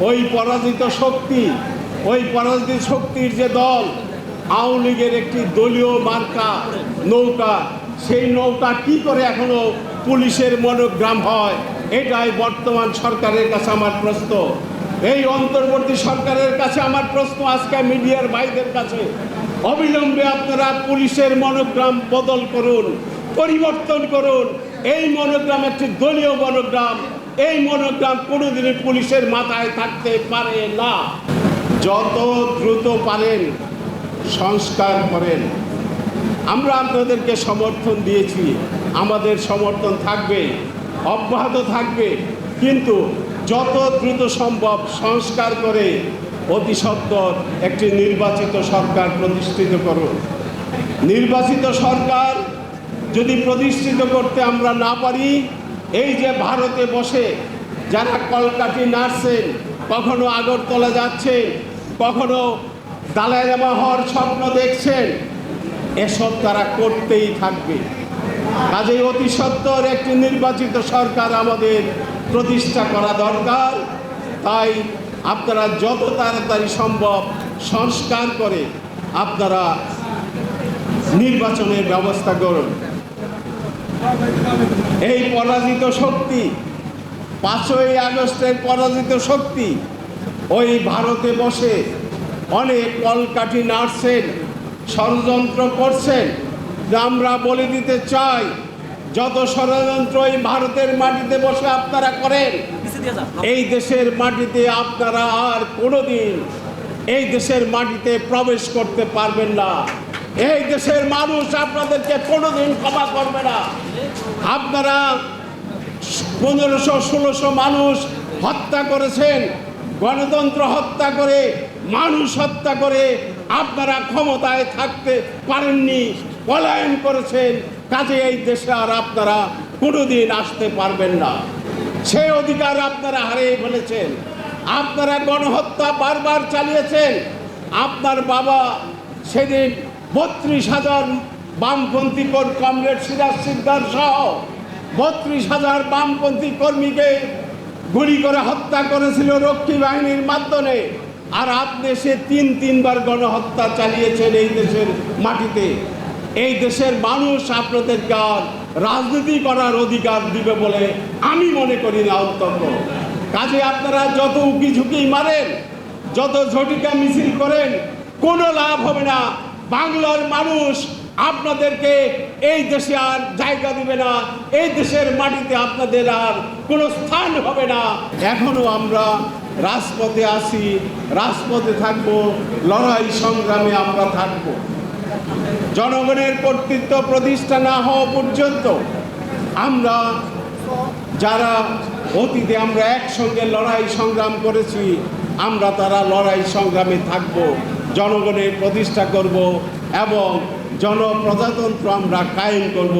ওই পরাজিত শক্তি, ওই পরাজিত শক্তির যে দল, আওয়ামী লীগের একটি দলীয় মার্কা, নৌকা, সেই নৌকা কি করে এখনও পুলিশের মনোগ্রাম হয়? এটাই বর্তমান সরকারের কাছে আমার প্রশ্ন। এই অন্তর্বর্তী সরকারের কাছে আমার প্রশ্ন আজকে মিডিয়ার ভাইদের কাছে। অবিলম্বে আপনারা পুলিশের মনোগ্রাম বদল করুন, পরিবর্তন করুন। এই মনোগ্রাম একটি দলীয় মনোগ্রাম। এই মনোগ্রাম কোনোদিনই পুলিশের মাথায় থাকতে পারে না। যত দ্রুত পারেন, সংস্কার করেন। আমরা আপনাদেরকে সমর্থন দিয়েছি। আমাদের সমর্থন থাকবে, অব্যাহত থাকবে। কিন্তু যত দ্রুত সম্ভব সংস্কার করে অতি সত্বর একটি নির্বাচিত সরকার প্রতিষ্ঠিত করুন। নির্বাচিত সরকার যদি প্রতিষ্ঠিত করতে আমরা না পারি এই যে ভারতে বসে যারা কলকাঠি নাড়ছেন, কখনো আগরতলা যাচ্ছেন, কখনো দালাই হওয়ার স্বপ্ন দেখছেন, এসব তারা করতেই থাকবে। কাজেই অতি সত্বর একটি নির্বাচিত সরকার আমাদের প্রতিষ্ঠা করা দরকার। তাই আপনারা যত তাড়াতাড়ি সম্ভব সংস্কার করে আপনারা নির্বাচনের ব্যবস্থা করুন। এই পরাজিত শক্তি, পাঁচই আগস্টের পরাজিত শক্তি, ওই ভারতে বসে অনেক কলকাঠি নাড়ছেন, ষড়যন্ত্র করছেন। আমরা বলে দিতে চাই, যত ষড়যন্ত্র এই ভারতের মাটিতে বসে আপনারা করেন, এই দেশের মাটিতে আপনারা আর কোনোদিন এই দেশের মাটিতে প্রবেশ করতে পারবেন না। এই দেশের মানুষ আপনাদেরকে কোনোদিন ক্ষমা করবে না। আপনারা পনেরোশো, ষোলোশো মানুষ হত্যা করেছেন, গণতন্ত্র হত্যা করে, মানুষ হত্যা করে আপনারা ক্ষমতায় থাকতে পারেননি, পলায়ন করেছেন, কাজে এই দেশে আর আপনারা কোনোদিন আসতে পারবেন না। সে অধিকার আপনারা হারিয়ে ফেলেছেন, আপনারা গণহত্যা বারবার চালিয়েছেন, আপনার বাবা সেদিন বত্রিশ হাজার বামপন্থী কমরেড সিরাজ সিকদার সহ বত্রিশ হাজার বামপন্থী কর্মীকে গুলি করে হত্যা করেছিল রক্ষী বাহিনীর মাধ্যমে। আর আপনি সে তিন তিনবার গণহত্যা চালিয়েছেন এই দেশের মাটিতে। এই দেশের মানুষ আপনাদেরকে আর রাজনীতি করার অধিকার দিবে বলে আমি মনে করি না অন্তত। কাজে আপনারা যত উকি ঝুঁকি মারেন, যত ঝটিকা মিছিল করেন, কোনো লাভ হবে না। বাংলার মানুষ আপনাদেরকে এই দেশে আর জায়গা দিবে না, এই দেশের মাটিতে আপনাদের আর কোনো স্থান হবে না। এখনও আমরা রাজপথে আসি রাজপথে থাকব, লড়াই সংগ্রামে আমরা থাকব। জনগণের কর্তৃত্ব প্রতিষ্ঠা না হওয়া পর্যন্ত আমরা যারা অতীতে আমরা একসঙ্গে লড়াই সংগ্রাম করেছি, আমরা তারা লড়াই সংগ্রামে থাকব। জনগণের প্রতিষ্ঠা করব এবং জনপ্রজাতন্ত্র আমরা কায়েম করব।